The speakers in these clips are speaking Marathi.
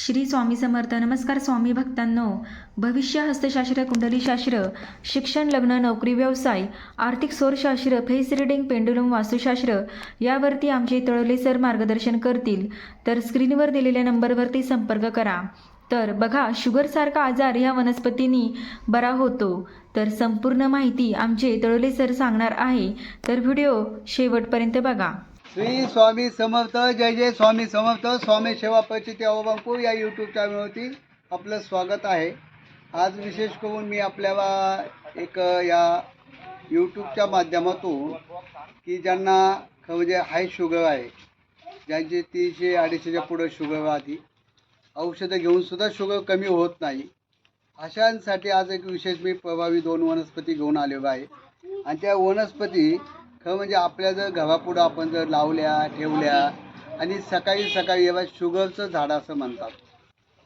श्री स्वामी समर्थ. नमस्कार स्वामी भक्तांनो. भविष्य हस्तशास्त्र कुंडलीशास्त्र शिक्षण लग्न नोकरी व्यवसाय आर्थिक सोरशास्त्र फेस रिडिंग पेंडुलम वास्तुशास्त्र यावरती आमचे तळले सर मार्गदर्शन करतील. तर स्क्रीनवर दिलेल्या नंबरवरती संपर्क करा. तर बघा शुगरसारखा आजार ह्या वनस्पतींनी बरा होतो. तर संपूर्ण माहिती आमचे तळोले सर सांगणार आहे. तर व्हिडिओ शेवटपर्यंत बघा. श्री स्वामी समर्थ जय जय स्वामी समर्थ स्वामी सेवा परिचिती अवबंकू या यूट्यूब चॅनलवरती आपलं स्वागत आहे. आज विशेष करून मी आपल्याला एक या यूट्यूबच्या माध्यमातून की ज्यांना ख- म्हणजे हाय शुगर आहे ज्यांची तीनशे अडीचशेच्या पुढं शुगर राहते औषधं घेऊनसुद्धा शुगर कमी होत नाही. अशांसाठी आज एक विशेष मी प्रभावी दोन वनस्पती घेऊन आलेलो आहे. आणि त्या वनस्पती खरं म्हणजे आपल्या जर घरापुढं आपण जर लावल्या ठेवल्या आणि सकाळी सकाळी जेव्हा शुगरचं झाड असं म्हणतात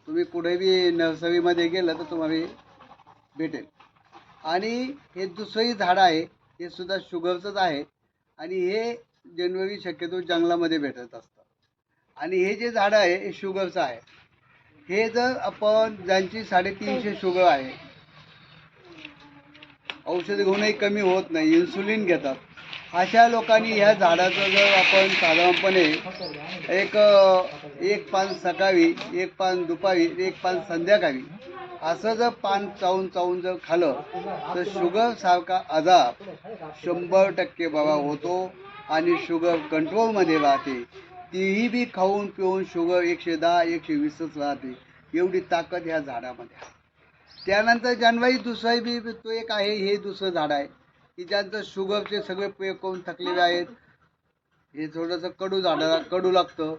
तुम्ही कुठेही नर्सरीमध्ये गेलं तर तुम्हाला भेटेल. आणि हे दुसरंही झाड आहे हे सुद्धा शुगरचंच आहे आणि हे जनरली शक्यतो जंगलामध्ये भेटत असतं. आणि हे जे झाडं आहे हे शुगरचं आहे. हे जर आपण ज्यांची साडेतीनशे शुगर आहे औषध घेऊनही कमी होत नाही इन्सुलिन घेतात. अशा लोकांनी ह्या झाडाचं जर आपण साधारणपणे एक एक पान सकाळी एक पान दुपारी एक पान संध्याकाळी असं जर पान चावून चावून जर खाल्लं तर शुगरसारखा आजार शंभर टक्के बरा होतो आणि शुगर कंट्रोलमध्ये राहते. तीही बी खाऊन पिऊन शुगर एकशे दहा एकशे वीसच राहते. एवढी ताकद ह्या झाडामध्ये आहे. त्यानंतर जानवाई दुसराही बी तो एक आहे हे दुसरं झाड आहे. की ज्यांचं शुगरचे सगळे प्रयोग करून थकलेले आहेत हे थोडंसं कडू झाडाला कडू लागतं.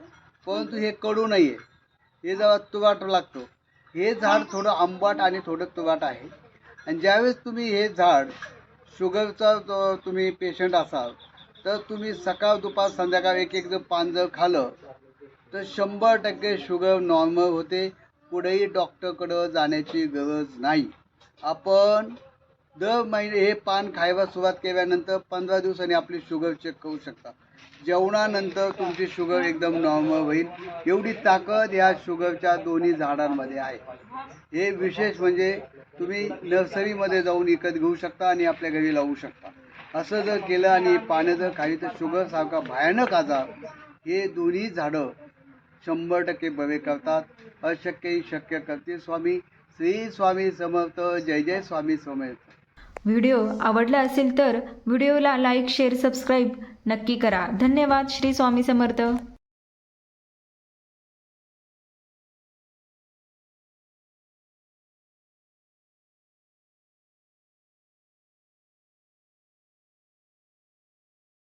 परंतु हे कडू नाही आहे हे जेव्हा तुराट लागतो. हे झाड थोडं आंबाट आणि थोडं तुराट आहे. आणि ज्यावेळेस तुम्ही हे झाड शुगरचा जो तुम्ही पेशंट असाल तर तुम्ही सकाळ दुपार संध्याकाळ एक एक जर पान जर खाल्लं तर शंभर टक्के शुगर नॉर्मल होते. पुढेही डॉक्टरकडं जाण्याची गरज नाही. आपण दर महिने हे पान खायला सुरुवात केल्यानंतर पंधरा दिवसांनी आपली शुगर चेक करू शकता. जेवणानंतर तुमची शुगर एकदम नॉर्मल होईल. एवढी ताकद ह्या शुगरच्या दोन्ही झाडांमध्ये आहे. हे विशेष म्हणजे तुम्ही नर्सरीमध्ये जाऊन विकत घेऊ शकता आणि आपल्या घरी लावू शकता. असं जर केलं आणि पाणी जर खाली तर शुगरसारखा भयानक आजार हे दोन्ही झाडं शंभर टक्के बरे करतात. अशक्यही शक्य करते. स्वामी श्री स्वामी समर्थ. जय जय स्वामी समर्थ. व्हिडिओ आवडला असेल तर व्हिडिओला लाईक शेअर सबस्क्राईब नक्की करा. धन्यवाद. श्री स्वामी समर्थ.